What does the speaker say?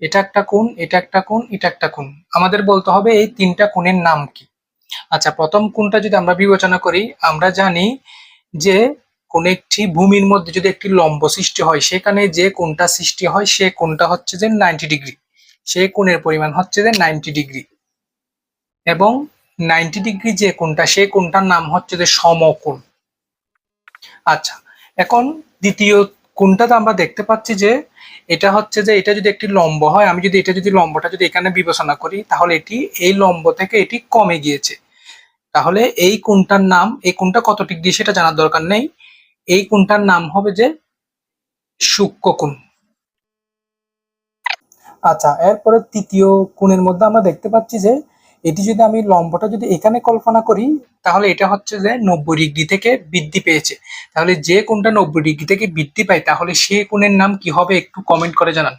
এটা একটা কোণ, এটা একটা কোণ, এটা একটা কোণ। আমাদের বলতে হবে এই তিনটা কোণের নাম কি। আচ্ছা প্রথম কোণটা যদি আমরা বিবেচনা করি, আমরা জানি যে কোন একটি ভূমির মধ্যে যদি একটি লম্ব সৃষ্টি হয়, সেখানে যে কোণটা সৃষ্টি হয়, সে কোণটা হচ্ছে যে নাইনটি ডিগ্রি। সে কোণের পরিমাণ হচ্ছে যে নাইনটি ডিগ্রি। এবং নাইনটি ডিগ্রি যে কোণটা, সে কোণটার নাম হচ্ছে যে সমকোণ। আচ্ছা এখন দ্বিতীয় কোণটাতে আমরা দেখতে পাচ্ছি যে এটা হচ্ছে যে এটা যদি একটি লম্ব হয়, আমি যদি এটা যদি লম্বটা যদি এখানে বিবেচনা করি, তাহলে এটি এই লম্ব থেকে এটি কমে গিয়েছে। তাহলে এই কোনটার নাম, এই কোনটা কত ডিগ্রি সেটা জানার দরকার নেই। এই কোনটার নাম হবে যে সূক্ষ্ম কোণ। আচ্ছা এরপরে তৃতীয় কোণের মধ্যে আমরা দেখতে পাচ্ছি যে এটি যদি আমি লম্বটা যদি এখানে কল্পনা করি, তাহলে এটা হচ্ছে যে নব্বই ডিগ্রি থেকে বৃদ্ধি পেয়েছে। তাহলে যে কোনটা নব্বই ডিগ্রি থেকে বৃদ্ধি পায়, তাহলে সে কোণের নাম কি হবে একটু কমেন্ট করে জানান।